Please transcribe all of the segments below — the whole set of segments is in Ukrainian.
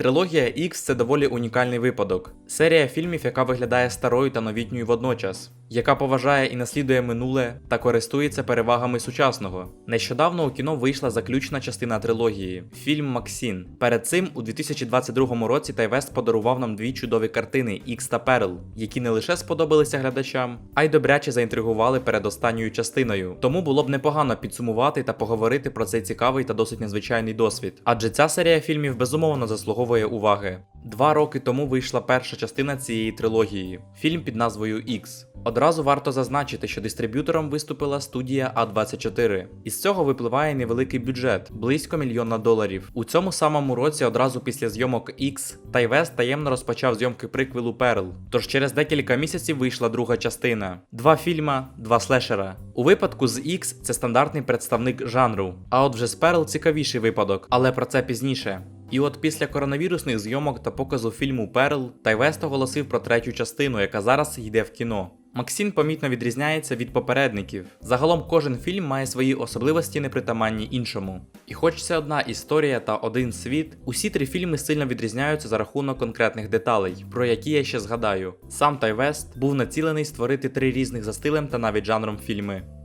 Трилогія X це доволі унікальний випадок. Серія фільмів, яка виглядає старою та новітньою водночас, яка поважає і наслідує минуле та користується перевагами сучасного. Нещодавно у кіно вийшла заключна частина трилогії фільм Максін. Перед цим у 2022 році Тайвест подарував нам дві чудові картини X та Перл, які не лише сподобалися глядачам, а й добряче заінтригували перед останньою частиною. Тому було б непогано підсумувати та поговорити про цей цікавий та досить незвичайний досвід. Адже ця серія фільмів безумовно заслуговує уваги. Два роки тому вийшла перша частина цієї трилогії фільм під назвою X. Одразу варто зазначити, що дистриб'ютором виступила студія А24. Із цього випливає невеликий бюджет близько мільйона доларів. У цьому самому році, одразу після зйомок X, Тайвест таємно розпочав зйомки приквелу Перл. Тож через декілька місяців вийшла друга частина: два фільма, два слешера. У випадку з X це стандартний представник жанру. А от вже з Перл цікавіший випадок, але про це пізніше. І от після коронавірусних зйомок та показу фільму Перл Тайвест оголосив про третю частину, яка зараз йде в кіно. Максін помітно відрізняється від попередників. Загалом кожен фільм має свої особливості непритаманні іншому. І хоч це одна історія та один світ, усі три фільми сильно відрізняються за рахунок конкретних деталей, про які я ще згадаю. Сам Тайвест був націлений створити три різних за стилем та навіть жанром фільми.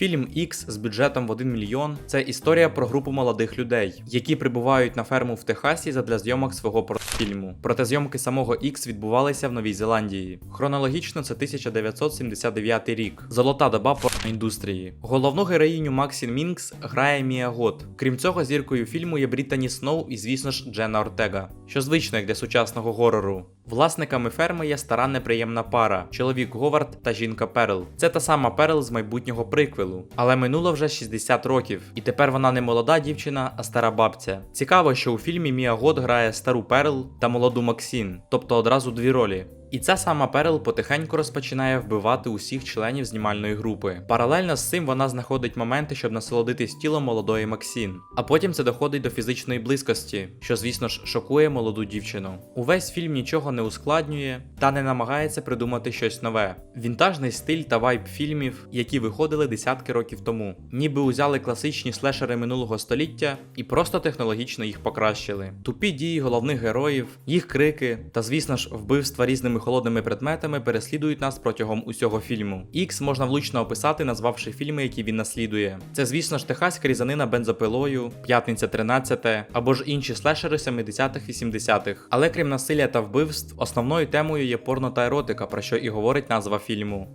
Фільм X з бюджетом в 1 мільйон це історія про групу молодих людей, які прибувають на ферму в Техасі задля зйомок свого портфільму. Проте зйомки самого X відбувалися в Новій Зеландії. Хронологічно це 1979 рік. Золота доба порноіндустрії. Головну героїню Максін Мінкс грає Мія Гот. Крім цього, зіркою фільму є Бріттані Сноу і, звісно ж, Дженна Ортега, що звично як для сучасного горору. Власниками ферми є стара неприємна пара: чоловік Говард та жінка Перл. Це та сама Перл з майбутнього приквелу. Але минуло вже 60 років, і тепер вона не молода дівчина, а стара бабця. Цікаво, що у фільмі Мія Год грає стару Перл та молоду Максін, тобто одразу дві ролі. І ця сама Перл потихеньку розпочинає вбивати усіх членів знімальної групи. Паралельно з цим вона знаходить моменти, щоб насолодитись тілом молодої Максін. А потім це доходить до фізичної близькості, що, звісно ж, шокує молоду дівчину. Увесь фільм нічого не ускладнює та не намагається придумати щось нове. Вінтажний стиль та вайб фільмів, які виходили десятки років тому, ніби узяли класичні слешери минулого століття і просто технологічно їх покращили. Тупі дії головних героїв, їх крики та, звісно ж, вбивства різними холодними предметами переслідують нас протягом усього фільму. Ікс можна влучно описати, назвавши фільми, які він наслідує. Це, звісно ж, техаська різанина бензопилою, П'ятниця 13 або ж інші слешери 70-х 80-х. Але крім насилля та вбивств, основною темою є порно та еротика, про що і говорить назва фільму.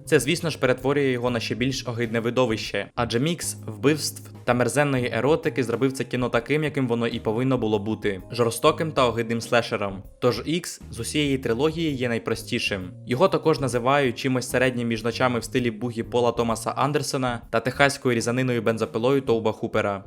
Це, звісно ж, перетворює його на ще більш огидне видовище, адже мікс вбивств та мерзенної еротики зробив це кіно таким, яким воно і повинно було бути жорстоким та огидним слешером. Тож Ікс з усієї трилогії є найпростішим. Його також називають чимось середнім між ночами в стилі бугі Пола Томаса Андерсона та техаською різаниною бензопилою Тоуба Хупера.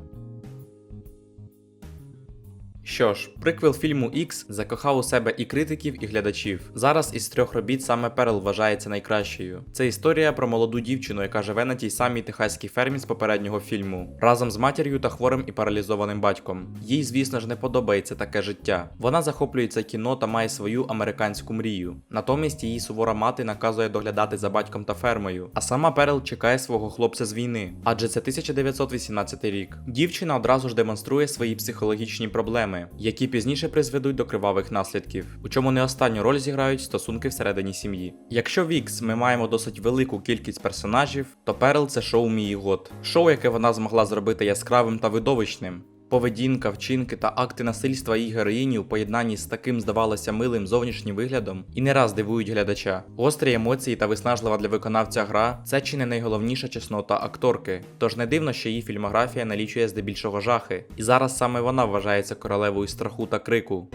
Що ж, приквел фільму X закохав у себе і критиків, і глядачів. Зараз із трьох робіт саме Перл вважається найкращою. Це історія про молоду дівчину, яка живе на тій самій техаській фермі з попереднього фільму, разом з матір'ю та хворим і паралізованим батьком. Їй, звісно ж, не подобається таке життя. Вона захоплюється кіно та має свою американську мрію. Натомість її сувора мати наказує доглядати за батьком та фермою. А сама Перл чекає свого хлопця з війни, адже це 1918 рік. Дівчина одразу ж демонструє свої психологічні проблеми які пізніше призведуть до кривавих наслідків, у чому не останню роль зіграють стосунки всередині сім'ї. Якщо в X ми маємо досить велику кількість персонажів, то Перл це шоу Мії Год, шоу, яке вона змогла зробити яскравим та видовищним. Поведінка, вчинки та акти насильства її героїні у поєднанні з таким, здавалося, милим зовнішнім виглядом і не раз дивують глядача. Гострі емоції та виснажлива для виконавця гра це чи не найголовніша чеснота акторки. Тож не дивно, що її фільмографія налічує здебільшого жахи. І зараз саме вона вважається королевою страху та крику.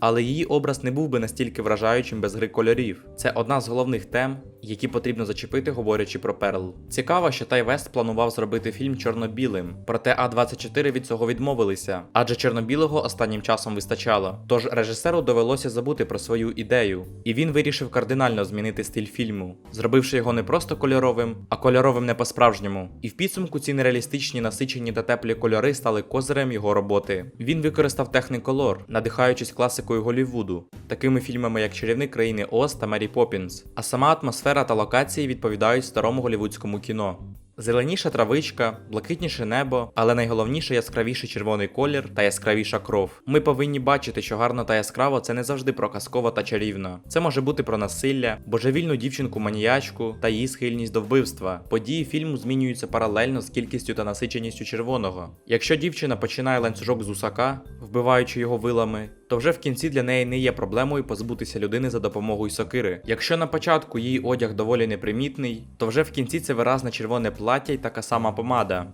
Але її образ не був би настільки вражаючим без гри кольорів. Це одна з головних тем, які потрібно зачепити, говорячи про Перл. Цікаво, що Тайвест планував зробити фільм чорно-білим, проте А24 від цього відмовилися, адже чорно-білого останнім часом вистачало. Тож режисеру довелося забути про свою ідею, і він вирішив кардинально змінити стиль фільму, зробивши його не просто кольоровим, а кольоровим не по-справжньому. І в підсумку ці нереалістичні насичені та теплі кольори стали козирем його роботи. Він використав техниколор, надихаючись класикою Голлівуду, такими фільмами як Чарівник країни Оз та Мері Поппінс. А сама атмосфера та локації відповідають старому голівудському кіно. Зеленіша травичка, блакитніше небо, але найголовніше яскравіший червоний колір та яскравіша кров. Ми повинні бачити, що гарно та яскраво це не завжди про казково та чарівно. Це може бути про насилля, божевільну дівчинку-маніячку та її схильність до вбивства. Події фільму змінюються паралельно з кількістю та насиченістю червоного. Якщо дівчина починає ланцюжок з усака, вбиваючи його вилами, то вже в кінці для неї не є проблемою позбутися людини за допомогою сокири. Якщо на початку її одяг доволі непримітний, то вже в кінці це виразне червоне плаття й така сама помада.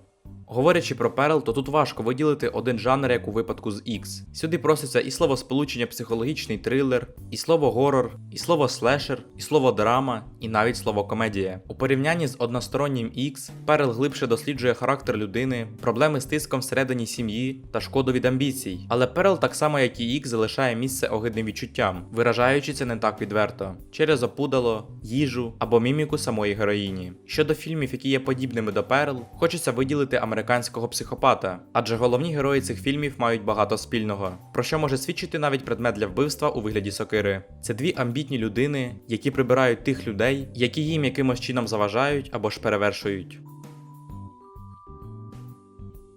Говорячи про перл, то тут важко виділити один жанр, як у випадку з X. Сюди проситься і слово сполучення психологічний трилер, і слово горор, і слово слешер, і слово драма, і навіть слово комедія. У порівнянні з одностороннім X, перл глибше досліджує характер людини, проблеми з тиском всередині сім'ї та шкоду від амбіцій. Але перл, так само як і X, залишає місце огидним відчуттям, виражаючи це не так відверто, через опудало, їжу або міміку самої героїні. Щодо фільмів, які є подібними до перл, хочеться виділити американського психопата, адже головні герої цих фільмів мають багато спільного, про що може свідчити навіть предмет для вбивства у вигляді сокири. Це дві амбітні людини, які прибирають тих людей, які їм якимось чином заважають або ж перевершують.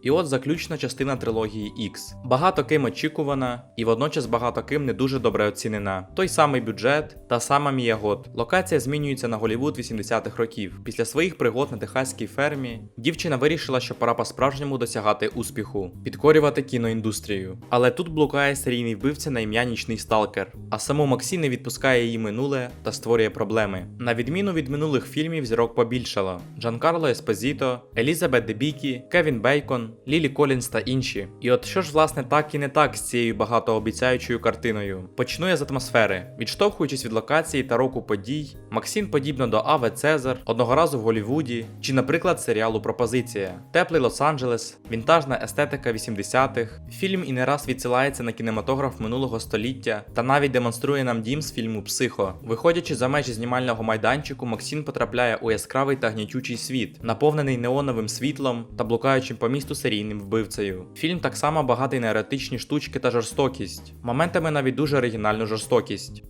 І от заключна частина трилогії X. Багато ким очікувана, і водночас багато ким не дуже добре оцінена. Той самий бюджет, та сама Міягот. Локація змінюється на Голівуд 80-х років. Після своїх пригод на техаській фермі дівчина вирішила, що пора по-справжньому досягати успіху, підкорювати кіноіндустрію. Але тут блукає серійний вбивця на ім'я Нічний Сталкер, а саму Максі не відпускає її минуле та створює проблеми. На відміну від минулих фільмів, зірок побільшало: Джанкарло Еспозіто, Елізабет Дебікі, Кевін Бейкон. Лілі Колінс та інші. І от що ж власне так і не так з цією багатообіцяючою картиною. Почну я з атмосфери. Відштовхуючись від локації та року подій, Максим подібно до Аве Цезар, одного разу в Голівуді, чи, наприклад, серіалу Пропозиція, Теплий Лос-Анджелес, вінтажна естетика 80-х. Фільм і не раз відсилається на кінематограф минулого століття та навіть демонструє нам дім з фільму Психо. Виходячи за межі знімального майданчику, Максим потрапляє у яскравий та гнітючий світ, наповнений неоновим світлом та блукаючим по місту серійним вбивцею. Фільм так само багатий на еротичні штучки та жорстокість, моментами навіть дуже оригінальну жорстокість.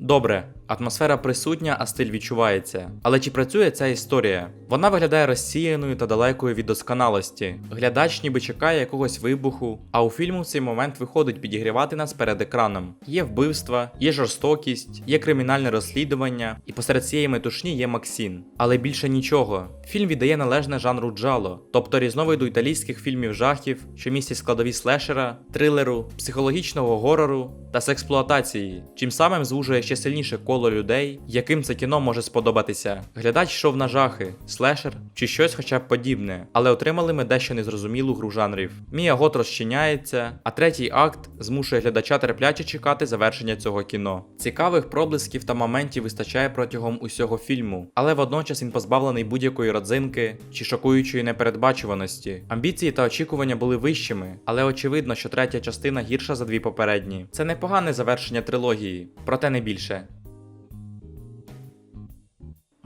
Добре, атмосфера присутня, а стиль відчувається. Але чи працює ця історія? Вона виглядає розсіяною та далекою від досконалості. Глядач ніби чекає якогось вибуху, а у фільму в цей момент виходить підігрівати нас перед екраном. Є вбивства, є жорстокість, є кримінальне розслідування, і посеред цієї метушні є Максін. Але більше нічого. Фільм віддає належне жанру джало, тобто різновиду італійських фільмів жахів, що містять складові слешера, трилеру, психологічного горору та сексплуатації, чим самим звужує ще сильніше коло людей, яким це кіно може сподобатися. Глядач йшов на жахи, слешер чи щось хоча б подібне, але отримали ми дещо незрозумілу гру жанрів. Мія гот розчиняється, а третій акт змушує глядача терпляче чекати завершення цього кіно. Цікавих проблисків та моментів вистачає протягом усього фільму, але водночас він позбавлений будь-якої родзинки чи шокуючої непередбачуваності. Амбіції та очікування були вищими, але очевидно, що третя частина гірша за дві попередні. Це непогане завершення трилогії, проте не більше.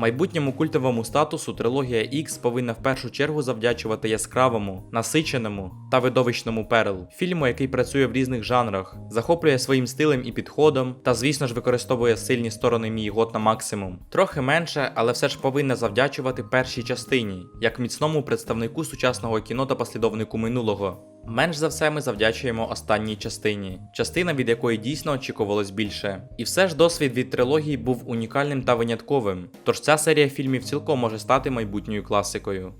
Майбутньому культовому статусу трилогія X повинна в першу чергу завдячувати яскравому, насиченому та видовищному перл, фільму, який працює в різних жанрах, захоплює своїм стилем і підходом, та, звісно ж, використовує сильні сторони мій год на максимум. Трохи менше, але все ж повинна завдячувати першій частині, як міцному представнику сучасного кіно та послідовнику минулого. Менш за все ми завдячуємо останній частині, частина від якої дійсно очікувалось більше. І все ж досвід від трилогії був унікальним та винятковим, тож ця серія фільмів цілком може стати майбутньою класикою.